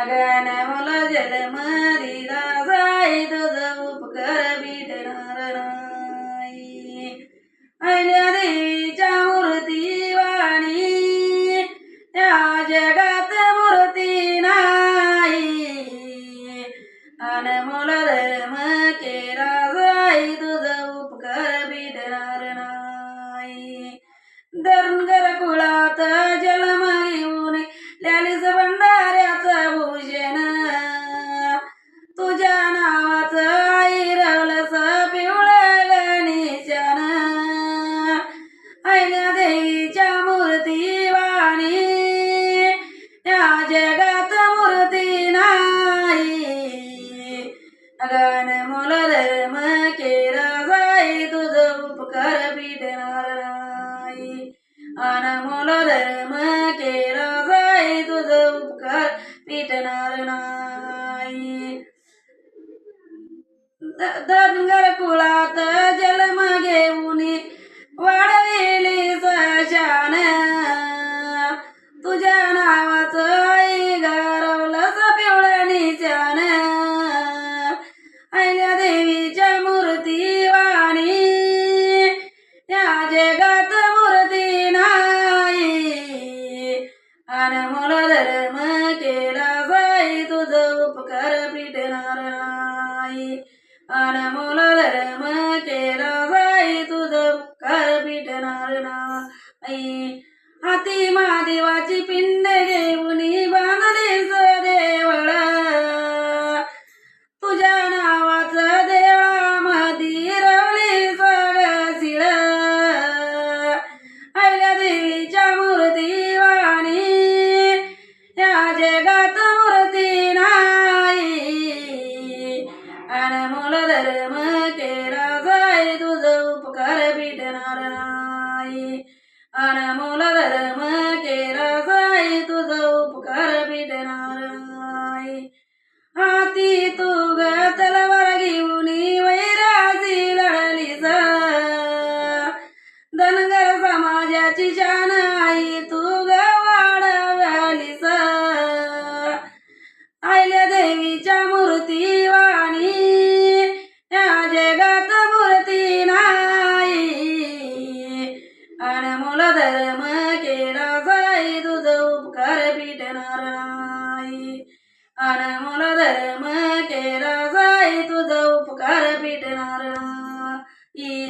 అగానముల జలమా अगन के धर्म केला जाई तुझ उपकार पिटणार नाही अनमोल धर्म केला जाई तुझ उपकार पिटणार नाही द- धनगर कुळात अनमोल धर्म केला जाई तुझ उपकार पिटणार नाही हाती महादेवाची पिंड घेऊन बांधलीस देवळ तुझ्या नावाचं देवळामधी रवली सगळं अहिल्या देवीच्या मूर्ती वाणी या जगात मूर्ती नाही अनमोल धर्म केला जाई तुझ उपकार भेटणार नाही. अनमोल धर्म केला जाई तुझ उपकार भेटणार नाही. हाती तू ग तलवार घेऊन वैराजी लढलीस धनगर समाजाची जान आई तू ग वाढवलीस आयल्या देवीच्या मूर्ती विटणार नाही अनमोल धर्म केला जाई तुझा उपकार पिटणार नाही